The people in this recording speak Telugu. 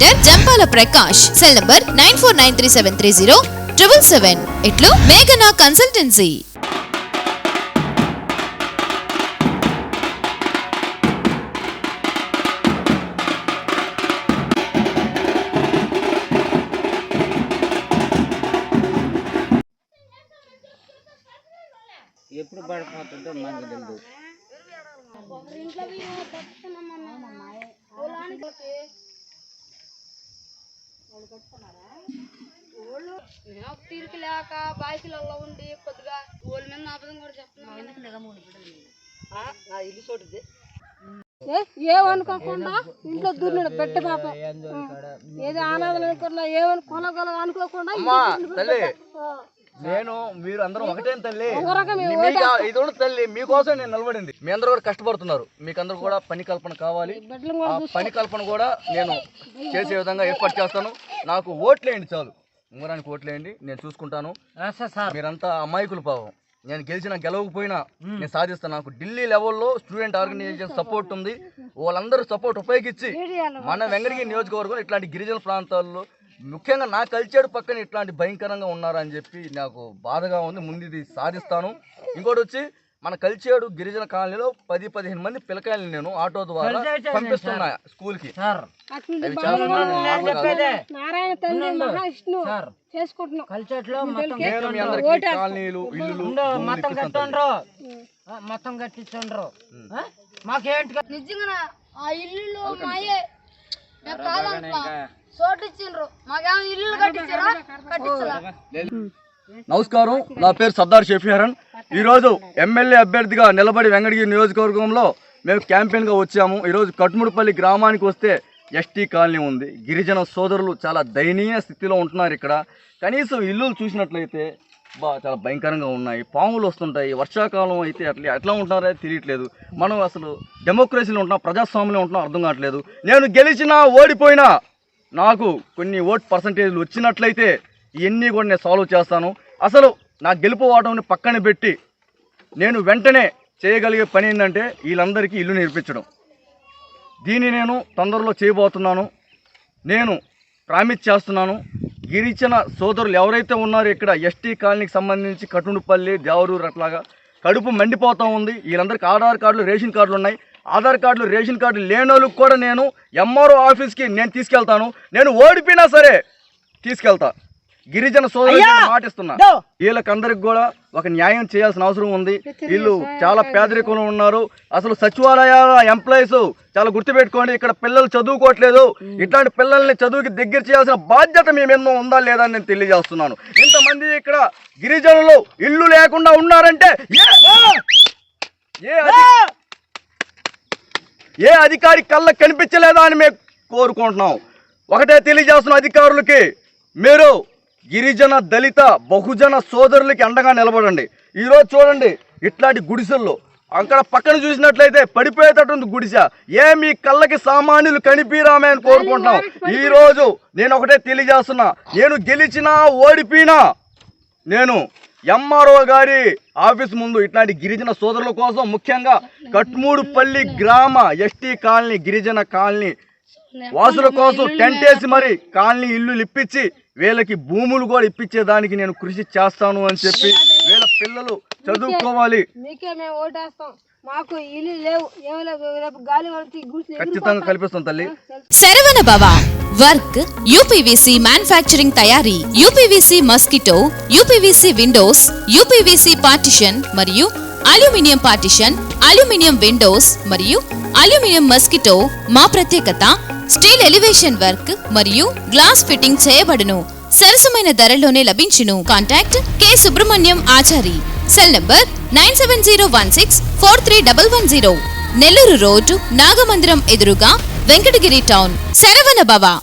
Jampala Prakash cell number nine four nine three seven three zero triple seven ఇట్లు మేఘనా కన్సల్టెన్సీ ఎప్పుడు పడిపోతుందో మనకు తెలియదు నేను తీరిక లేక బాయికులలో ఉండి కొద్దిగా ఓళ్ళ మీద నాపదం కూడా చెప్తున్నాను ఏమనుకోకుండా ఇంట్లో దూరినాడు పెట్టే పాప. ఏదో ఆనందం అనుకున్నా ఏమని కొనగల అనుకోకుండా అమ్మా తల్లి. నేను మీరు అందరం ఒకటే తల్లి? ఇది తల్లి మీకోసం నేను నిలబడింది. మీ అందరూ కూడా కష్టపడుతున్నారు. మీకు అందరూ కూడా పని కల్పన కావాలి. ఆ పని కల్పన కూడా నేను చేసే విధంగా ఏర్పాటు చేస్తాను. నాకు ఓట్లేయండి చాలు. ఉంగరానికి ఓట్లేయండి. నేను చూసుకుంటాను. సార్. మీరంతా అమాయకులు పాపం. నేను గెలిచినా గెలవకపోయినా నేను సాధిస్తాను. నాకు ఢిల్లీ లెవెల్లో స్టూడెంట్ ఆర్గనైజేషన్ సపోర్ట్ ఉంది. వాళ్ళందరూ సపోర్ట్ ఉపయోగించి మన వెంకటగిరి నియోజకవర్గం ఇట్లాంటి గిరిజన ప్రాంతాల్లో ముఖ్యంగా నా కల్చర్ పక్కన ఇట్లాంటి భయంకరంగా ఉన్నారని చెప్పి నాకు బాధగా ఉంది. ముందు ఇది సాధిస్తాను. ఇంకోటి వచ్చి మన కల్చేడు గిరిజన కాలనీలో పది పదిహేను మంది పిల్లకాయలు నేను ఆటో ద్వారా పంపిస్తున్నా స్కూల్కి. సార్. అవి చేస్తున్నా నేను మాటలు కాదు. నారాయణ తండ్రి మహావిష్ణు సార్. చేసుకుంటున్నాం. కల్చర్లో మొత్తం నేను మీ అందరికీ కాలనీలు ఇల్లులు ఉండు, భూములు మొత్తం ఇప్పిస్తాను తల్లి. కట్టుండ్రు ఆ, మొత్తం కట్టించుండ్రు ఆ? మాకేంటి కా- నిజంగా ఆ ఇల్లు మాయే. నమస్కారం నా పేరు సర్దార్ షఫీహరన్ ఈరోజు ఎమ్మెల్యే అభ్యర్థిగా నిలబడి వెంకటగిరి నియోజకవర్గంలో మేము క్యాంపెయిన్గా వచ్చాము. ఈరోజు కట్ముడుపల్లి గ్రామానికి వస్తే ఎస్టీ కాలనీ ఉంది. గిరిజన సోదరులు చాలా దయనీయ స్థితిలో ఉంటున్నారు ఇక్కడ. కనీసం ఇల్లులు చూసినట్లయితే బా చాలా భయంకరంగా ఉన్నాయి. పాములు వస్తుంటాయి. వర్షాకాలం అయితే అట్లా ఎట్లా ఉంటున్నారో తెలియట్లేదు. మనం అసలు డెమోక్రసీలో ఉంటున్నాం ప్రజాస్వామ్యంలో ఉంటున్నాం అర్థం కావట్లేదు. నేను గెలిచినా ఓడిపోయినా నాకు కొన్ని ఓట్ పర్సంటేజ్లు వచ్చినట్లయితే ఇవన్నీ కూడా నేను సాల్వ్ చేస్తాను. అసలు నా గెలుపు ఓటమిని పక్కన పెట్టి నేను వెంటనే చేయగలిగే పని ఏంటంటే వీళ్ళందరికీ ఇల్లు నేర్పించడం. దీన్ని నేను తొందరలో చేయబోతున్నాను. నేను ప్రామిస్ చేస్తున్నాను. గిరిజన సోదరులు ఎవరైతే ఉన్నారో ఇక్కడ ఎస్టీ కాలనీకి సంబంధించి కటుండుపల్లి దేవరూరు అట్లాగా కడుపు మండిపోతూ ఉంది. వీళ్ళందరికీ ఆధార్ కార్డులు రేషన్ కార్డులు ఉన్నాయి. ఆధార్ కార్డులు రేషన్ కార్డులు లేని వాళ్ళకి కూడా నేను ఎంఆర్ఓ ఆఫీస్కి నేను తీసుకెళ్తాను. నేను ఓడిపోయినా సరే తీసుకెళ్తా. గిరిజన సోదరులు మాటిస్తున్నా. వీళ్ళకందరికి కూడా ఒక న్యాయం చేయాల్సిన అవసరం ఉంది. వీళ్ళు చాలా పేదరికంలో ఉన్నారు. అసలు సచివాలయ ఎంప్లాయీస్ చాలా గుర్తుపెట్టుకోండి ఇక్కడ పిల్లలు చదువుకోవట్లేదు. ఇట్లాంటి పిల్లల్ని చదువుకి దగ్గర చేయాల్సిన బాధ్యత మీ మీద ఉందా లేదా అని నేను తెలియజేస్తున్నాను. ఇంతమంది ఇక్కడ గిరిజనులు ఇల్లు లేకుండా ఉన్నారంటే ఏ- ఏ అధి- ఏ అధికారి కళ్ళకు కనిపించలేదా అని మేము కోరుకుంటున్నాం. ఒకటే తెలియజేస్తున్న అధికారులకి మీరు గిరిజన దళిత బహుజన సోదరులకి అండగా నిలబడండి. ఈరోజు చూడండి ఇట్లాంటి గుడిసెల్లో అక్కడ పక్కన చూసినట్లయితే పడిపోయేటట్టుంది గుడిసె. ఏ మీ కళ్ళకి సామాన్యులు కనిపిరామే అని కోరుకుంటున్నాం. ఈ రోజు నేను ఒకటే తెలియజేస్తున్నా నేను గెలిచినా ఓడిపోయినా నేను ఎంఆర్ఓ గారి ఆఫీస్ ముందు ఇట్లాంటి గిరిజన సోదరుల కోసం ముఖ్యంగా కట్మూడుపల్లి గ్రామ ఎస్టీ కాలనీ గిరిజన కాలనీ వాసుల కోసం టెంట్ వేసి మరి కాలనీ ఇల్లు ఇప్పించి వీళ్ళకి భూములు కూడా ఇప్పించేదానికి నేను కృషి చేస్తాను అని చెప్పి వీళ్ళ పిల్లలు చదువుకోవాలి. మీకే ఇల్లు లేవు రేపు గాలి వరకు గుడిసి ఖచ్చితంగా కల్పిస్తాం తల్లి. Saravana Bhava work UPVC manufacturing తయారీ UPVC mosquito UPVC windows UPVC partition మరియు అల్యూమినియం పార్టిషన్ అల్యూమినియం విండోస్ మరియు అల్యూమినియం మస్కిటో మా ప్రత్యేకత స్టీల్ ఎలివేషన్ వర్క్ మరియు గ్లాస్ ఫిట్టింగ్ చేయబడును. సరసమైన ధరలోనే లభించును. Contact K. Subrahmanyam Achari. Cell number nine seven zero one six four three double one zero. Nellore road Nagamandiram ఎదురుగా వెంకటగిరి టౌన్. శరవణ భవ.